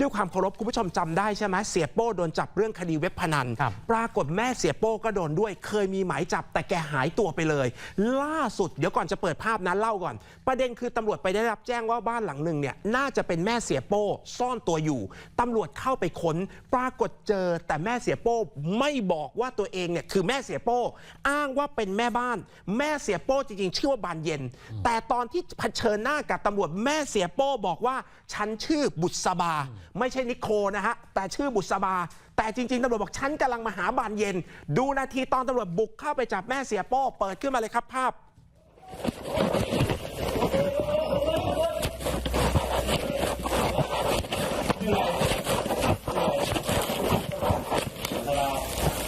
ด้วยความเคารพคุณผู้ชมจำได้ใช่ไหมเสียโป้โดนจับเรื่องคดีเว็บพนันครับปรากฏแม่เสียโป้ก็โดนด้วย เคยมีหมายจับแต่แกหายตัวไปเลย ล่าสุดเดี๋ยวก่อนจะเปิดภาพนั้นเล่าก่อน ประเด็นคือตำรวจไปได้รับแจ้งว่าบ้านหลังหนึ่งเนี่ยน่าจะเป็นแม่เสียโป้ซ่อนตัวอยู่ตำรวจเข้าไปค้น ปรากฏเจอแต่แม่เสียโป้ไม่บอกว่าตัวเองเนี่ยคือแม่เสียโป้อ้างว่าเป็นแม่บ้าน แม่เสียโป้จริงๆชื่อว่าบานเย็น แต่ตอนที่เผชิญหน้ากับตำรวจแม่เสียโป้บอกว่าฉันชื่อบุษบาไม่ใช่นิโคนะฮะ แต่ชื่อบุษบา แต่จริง ๆตำรวจบอกฉันกำลังมาหาบานเย็น ดูนาทีตอนตำรวจบุกเข้าไปจับแม่เสียโป้เปิดขึ้นมาเลยครับภาพ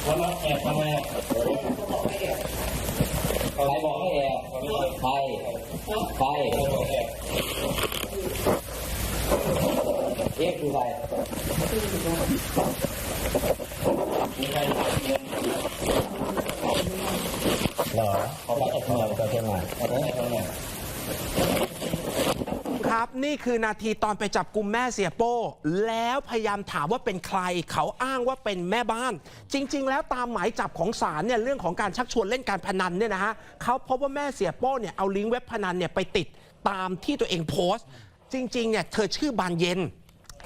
วันนั้นแอบทำไมอะใครบอกให้แอบใครใคร เรียกคือใครมีใครเหรอเขามาจากเชียงใหม่จากเชียงใหม่เขามาจากเชียงใหม่ครับ นี่คือนาทีตอนไปจับกลุ่มแม่เสียโป้ แล้วพยายามถามว่าเป็นใคร เขาอ้างว่าเป็นแม่บ้าน จริง ๆ แล้วตามหมายจับของศาลเนี่ยเรื่องของการชักชวนเล่นการพนันเนี่ยนะฮะเขาพบว่าแม่เสียโป้เนี่ยเอาลิงก์เว็บพนันเนี่ยไปติดตามที่ตัวเองโพสต์ จริงๆเนี่ยเธอชื่อบานเย็น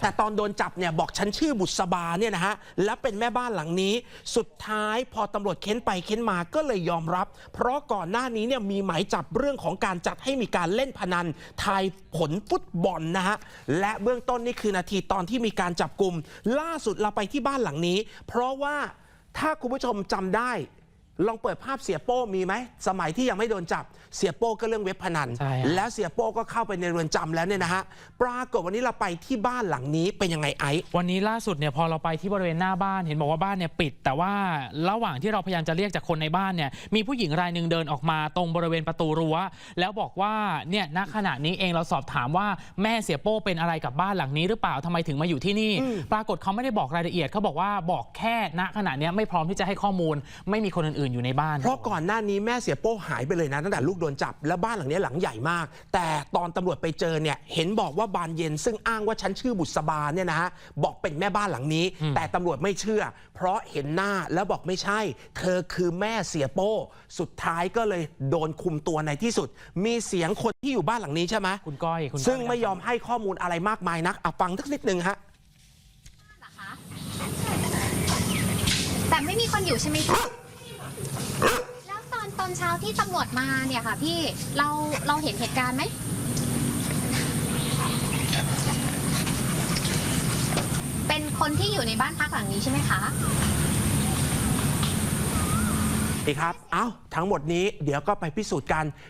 แต่ตอนโดนจับเนี่ยบอกฉันชื่อบุษบาเนี่ยนะฮะและเป็นแม่บ้านหลังนี้ สุดท้ายพอตำรวจเค้นไปเค้นมาก็เลยยอมรับ เพราะก่อนหน้านี้เนี่ยมีหมายจับเรื่องของการจัดให้มีการเล่นพนันทายผลฟุตบอลนะฮะและเบื้องต้นนี่คือนาทีตอนที่มีการจับกลุ่มล่าสุดเราไปที่บ้านหลังนี้ เพราะว่าถ้าคุณผู้ชมจำได้ ลองเปิดภาพเสียโป้มีไหม สมัยที่ยังไม่โดนจับ เสียโป้ก็เรื่องเว็บพนัน ใช่ฮะ แล้วเสียโป้ก็เข้าไปในเรือนจำแล้วเนี่ยนะฮะ ปรากฏวันนี้เราไปที่บ้านหลังนี้เป็นยังไงไอซ์ วันนี้ล่าสุดเนี่ยพอเราไปที่บริเวณหน้าบ้านเห็นบอกว่าบ้านเนี่ยปิด แต่ว่าระหว่างที่เราพยายามจะเรียกจากคนในบ้านเนี่ยมีผู้หญิงรายหนึ่งเดินออกมาตรงบริเวณประตูรั้วแล้วบอกว่าเนี่ยณขณะนี้เองเราสอบถามว่าแม่เสียโป้เป็นอะไรกับบ้านหลังนี้หรือเปล่าทำไมถึงมาอยู่ที่นี่ ปรากฏเขาไม่ได้บอกรายละเอียดเขาบอกว่าบอกแค่ณขณะเนี้ยไม่พร้อมที่จะให้ข้อมูล ไม่มีคนอื่นๆอยู่ในบ้าน เพราะก่อนหน้านี้แม่เสียโป้หายไปเลยนะตั้งแต่ลูกโดนจับ แล้วบ้านหลังนี้หลังใหญ่มาก แต่ตอนตำรวจไปเจอเนี่ยเห็นบอกว่าบานเย็น ซึ่งอ้างว่าฉันชื่อบุษบาเนี่ยนะฮะบอกเป็นแม่บ้านหลังนี้ แต่ตำรวจไม่เชื่อ เพราะเห็นหน้าแล้วบอกไม่ใช่ เธอคือแม่เสียโป้ สุดท้ายก็เลยโดนคุมตัวในที่สุด มีเสียงคนที่อยู่บ้านหลังนี้ใช่ไหมคุณก้อยคุณก้อยซึ่งไม่ยอมให้ข้อมูลอะไรมากมายนักอะฟังสักนิดหนึ่งฮะเหรอคะแต่ไม่มีคนอยู่ใช่ไหมคะ แล้วตอนตอนเช้าที่ตำรวจมาเนี่ยค่ะพี่เราเราเห็นเหตุการณ์ไหมเป็นคนที่อยู่ในบ้านพักหลังนี้ใช่ไหมคะดีครับ เอ้า ทั้งหมดนี้เดี๋ยวก็ไปพิสูจน์กัน